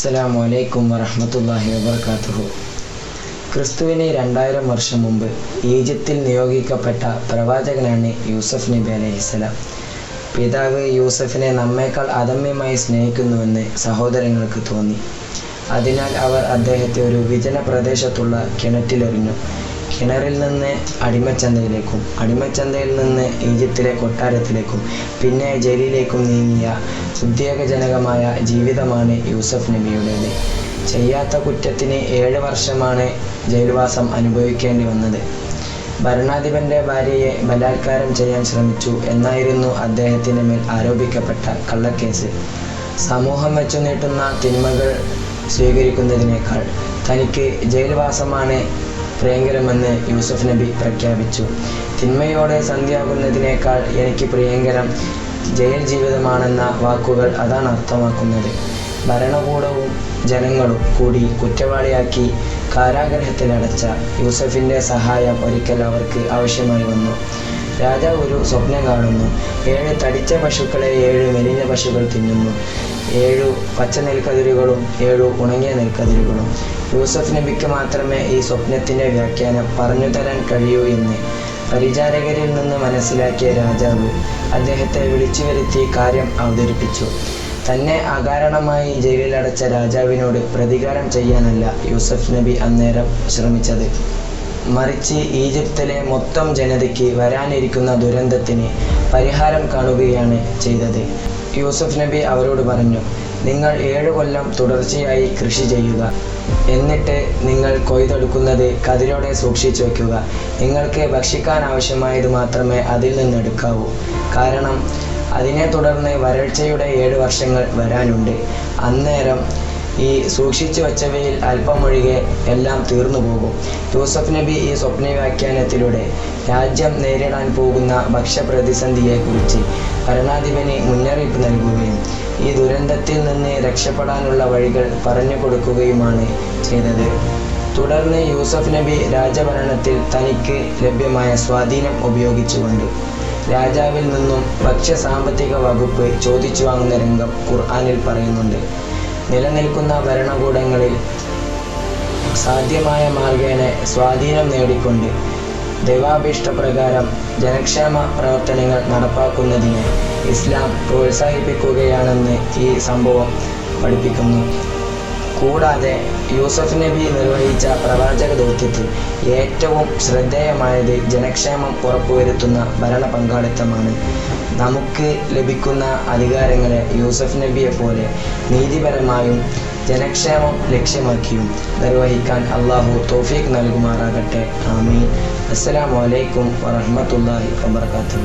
അസ്സലാമു അലൈക്കും വറഹ്മത്തുള്ളാഹി വബർക്കാത്തുഹു ക്രിസ്തുവിന് രണ്ടായിരം വർഷം മുമ്പ് ഈജിപ്തിൽ നിയോഗിക്കപ്പെട്ട പ്രവാചകനാണ് യൂസഫ് നബി അലൈഹിസ്സലാം പിതാവ് യൂസഫിനെ നമ്മേക്കാൾ അദമ്യമായി സ്നേഹിക്കുന്നുവെന്ന് സഹോദരങ്ങൾക്ക് തോന്നി. അതിനാൽ അവർ അദ്ദേഹത്തെ ഒരു വിജന പ്രദേശത്തുള്ള കിണറ്റിലെറിഞ്ഞു. കിണറിൽ നിന്ന് അടിമച്ചന്തയിലേക്കും അടിമച്ചന്തയിൽ നിന്ന് ഈജിപ്തിലെ കൊട്ടാരത്തിലേക്കും പിന്നെ ജയിലിലേക്കും നീങ്ങിയ ഉദ്വേഗജനകമായ ജീവിതമാണ് യൂസഫ് നബിയുടേത്. ചെയ്യാത്ത കുറ്റത്തിന് ഏഴ് വർഷമാണ് ജയിൽവാസം അനുഭവിക്കേണ്ടി വന്നത്. ഭരണാധിപന്റെ ഭാര്യയെ ബലാത്കാരം ചെയ്യാൻ ശ്രമിച്ചു എന്നായിരുന്നു അദ്ദേഹത്തിന് മേൽ ആരോപിക്കപ്പെട്ട കള്ളക്കേസ്. സമൂഹം വെച്ചു നീട്ടുന്ന തിന്മകൾ സ്വീകരിക്കുന്നതിനേക്കാൾ തനിക്ക് ജയിൽവാസമാണ് പ്രിയങ്കരമെന്ന് യൂസഫ് നബി പ്രഖ്യാപിച്ചു. തിന്മയോടെ സന്ധ്യാകുന്നതിനേക്കാൾ എനിക്ക് പ്രിയങ്കരം ജയിൽ ജീവിതമാണെന്ന വാക്കുകൾ അതാണ് അർത്ഥമാക്കുന്നത്. ഭരണകൂടവും ജനങ്ങളും കൂടി കുറ്റവാളിയാക്കി കാരാഗ്രഹത്തിലടച്ച യൂസഫിന്റെ സഹായം ഒരിക്കൽ അവർക്ക് ആവശ്യമായി വന്നു. രാജാവ് ഒരു സ്വപ്നം കാണുന്നു. ഏഴ് തടിച്ച പശുക്കളെ ഏഴ് മെലിഞ്ഞ പശുക്കൾ തിന്നുന്നു. ഏഴു പച്ച നെൽക്കതിരുകളും ഏഴു ഉണങ്ങിയ നെൽക്കതിരുകളും യൂസഫ് നബിക്ക് മാത്രമേ ഈ സ്വപ്നത്തിന്റെ വ്യാഖ്യാനം പറഞ്ഞു തരാൻ കഴിയൂ എന്ന് പരിചാരകരിൽ നിന്ന് മനസ്സിലാക്കിയ രാജാവ് അദ്ദേഹത്തെ വിളിച്ചു വരുത്തി കാര്യം അവതരിപ്പിച്ചു. തന്നെ അകാരണമായി ജയിലിലടച്ച രാജാവിനോട് പ്രതികാരം ചെയ്യാനല്ല യൂസഫ് നബി അന്നേരം ശ്രമിച്ചത്. മറിച്ച് ഈജിപ്തിലെ മൊത്തം ജനതയ്ക്ക് വരാനിരിക്കുന്ന ദുരന്തത്തിന് പരിഹാരം കാണുകയാണ് ചെയ്തത്. യൂസഫ് നബി അവരോട് പറഞ്ഞു നിങ്ങൾ ഏഴു കൊല്ലം തുടർച്ചയായി കൃഷി ചെയ്യുക. എന്നിട്ട് നിങ്ങൾ കൊയ്തെടുക്കുന്നത് കതിരോടെ സൂക്ഷിച്ചു വയ്ക്കുക നിങ്ങൾക്ക് ഭക്ഷിക്കാൻ ആവശ്യമായത് മാത്രമേ അതിൽ നിന്ന് എടുക്കാവൂ. കാരണം അതിനെ തുടർന്ന് വരൾച്ചയുടെ ഏഴ് വർഷങ്ങൾ വരാനുണ്ട്. അന്നേരം ഈ സൂക്ഷിച്ചു വച്ചവയിൽ അല്പമൊഴികെ എല്ലാം തീർന്നു പോകും യൂസഫ് നബി ഈ സ്വപ്ന വ്യാഖ്യാനത്തിലൂടെ രാജ്യം നേരിടാൻ പോകുന്ന ഭക്ഷ്യപ്രതിസന്ധിയെക്കുറിച്ച് ഭരണാധിപന് മുന്നറിയിപ്പ് നൽകുകയും ഈ ദുരന്തത്തിൽ നിന്ന് രക്ഷപ്പെടാനുള്ള വഴികൾ പറഞ്ഞു കൊടുക്കുകയുമാണ് ചെയ്തത്. തുടർന്ന് യൂസഫ് നബി രാജഭരണത്തിൽ തനിക്ക് ലഭ്യമായ സ്വാധീനം ഉപയോഗിച്ചുകൊണ്ട് രാജാവിൽ നിന്നും ഭക്ഷ്യ സാമ്പത്തിക വകുപ്പ് ചോദിച്ചു വാങ്ങുന്ന രംഗം ഖുർആാനിൽ പറയുന്നുണ്ട്. നിലനിൽക്കുന്ന ഭരണകൂടങ്ങളിൽ സാധ്യമായ മാർഗേണ സ്വാധീനം നേടിക്കൊണ്ട് ദൈവാഭീഷ്ടപ്രകാരം ജനക്ഷേമ പ്രവർത്തനങ്ങൾ നടപ്പാക്കുന്നതിന് ഇസ്ലാം പ്രോത്സാഹിപ്പിക്കുകയാണെന്ന് ഈ സംഭവം പഠിപ്പിക്കുന്നു. കൂടാതെ യൂസഫ് നബി നിർവഹിച്ച പ്രവാചക ദൗത്യത്തിൽ ഏറ്റവും ശ്രദ്ധേയമായത് ജനക്ഷേമം ഉറപ്പുവരുത്തുന്ന ഭരണ പങ്കാളിത്തമാണ്. നമുക്ക് ലഭിക്കുന്ന അധികാരങ്ങളെ യൂസഫ് നബിയെ പോലെ നീതിപരമായും ജനക്ഷേമം ലക്ഷ്യമാക്കിയും നിർവഹിക്കാൻ അള്ളാഹു തോഫീഖ് നൽകുമാറാകട്ടെ. ആമീൻ. അസ്സലാമു അലൈക്കും വറഹ്മത്തുള്ളാഹി വബർക്കാത്തു